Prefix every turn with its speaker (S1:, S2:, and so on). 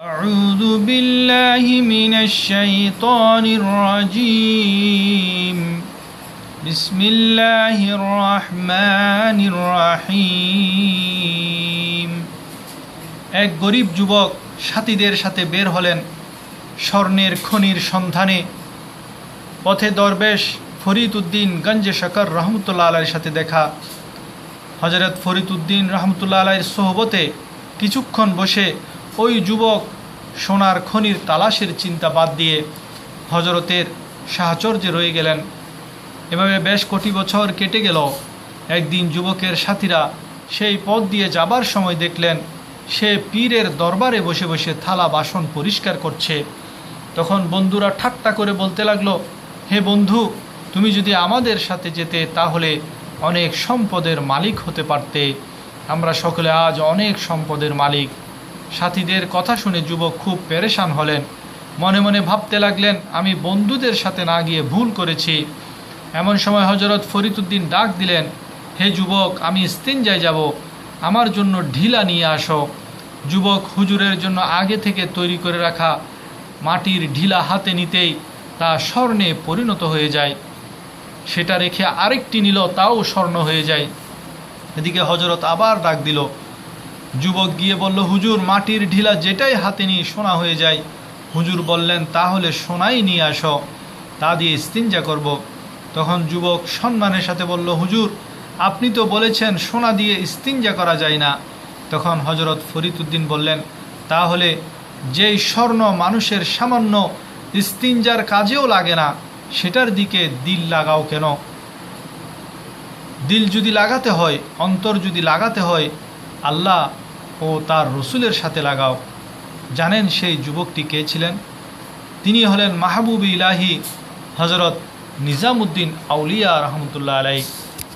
S1: أعوذ بالله من الشيطان الرجيم بسم الله الرحمن الرحيم এক গরিব যুবক সাথীদের সাথে বের হলেন স্বর্ণের খনির সন্ধানে পথে দরবেশ ফরিদ উদ্দিন গঞ্জে শকর রহমতুল্লাহ আলাইয়ের সাথে দেখা হজরত ফরিদ উদ্দিন রহমতুল্লাহ আলাইয়ের সোহবতে কিছুক্ষণ বসে ওই যুবক সোনার খনির তালাশের চিন্তা বাদ দিয়ে হজরতের সাহচর্যে রয়ে গেলেন। এভাবে বেশ কোটি বছর কেটে গেল। একদিন যুবকের সাথীরা সেই পথ দিয়ে যাবার সময় দেখলেন, সে পীরের দরবারে বসে বসে থালা বাসন পরিষ্কার করছে। তখন বন্ধুরা ঠাট্টা করে বলতে লাগল, হে বন্ধু, তুমি যদি আমাদের সাথে যেতে তাহলে অনেক সম্পদের মালিক হতে পারতে। আমরা সকলে আজ অনেক সম্পদের মালিক। সাথীদের কথা শুনে যুবক খুব পেরেশান হলেন। মনে মনে ভাবতে লাগলেন, আমি বন্ধুদের সাথে না গিয়ে ভুল করেছি। এমন সময় হজরত ফরিদুদ্দিন ডাক দিলেন, হে যুবক, আমি ইস্তিনজায় যাব। আমার জন্য ঢিলা নিয়ে আসো। যুবক হুজুরের জন্য আগে থেকে তৈরি করে রাখা মাটির ঢিলা হাতে নিতেই তা স্বর্ণে পরিণত হয়ে যায়। সেটা রেখে আরেকটি নিল তাও স্বর্ণ হয়ে যায়। এদিকে হজরত আবার ডাক দিল যুবক গিয়ে বলল, হুজুর, মাটির ঢিলা যেটাই হাতে নিয়ে সোনা হয়ে যায়। হুজুর বললেন, তাহলে সোনাই নিয়ে আসো, তা দিয়ে ইস্তিনজা করব। তখন যুবক সম্মানের সাথে বলল, হুজুর, আপনি তো বলেছেন সোনা দিয়ে ইস্তিনজা করা যায় না। তখন হজরত ফরিদুদ্দিন বললেন, তাহলে যেই স্বর্ণ মানুষের সামান্য ইস্তিনজার কাজেও লাগে না, সেটার দিকে দিল লাগাও কেন? দিল যদি লাগাতে হয়, অন্তর যদি লাগাতে হয়, আল্লাহ ও তার রসুলের সাথে লাগাও। জানেন সেই যুবকটি কে ছিলেন? তিনি হলেন মাহবুব ইলাহি হজরত নিজামুদ্দিন আউলিয়া রহমতুল্লাহ আলাই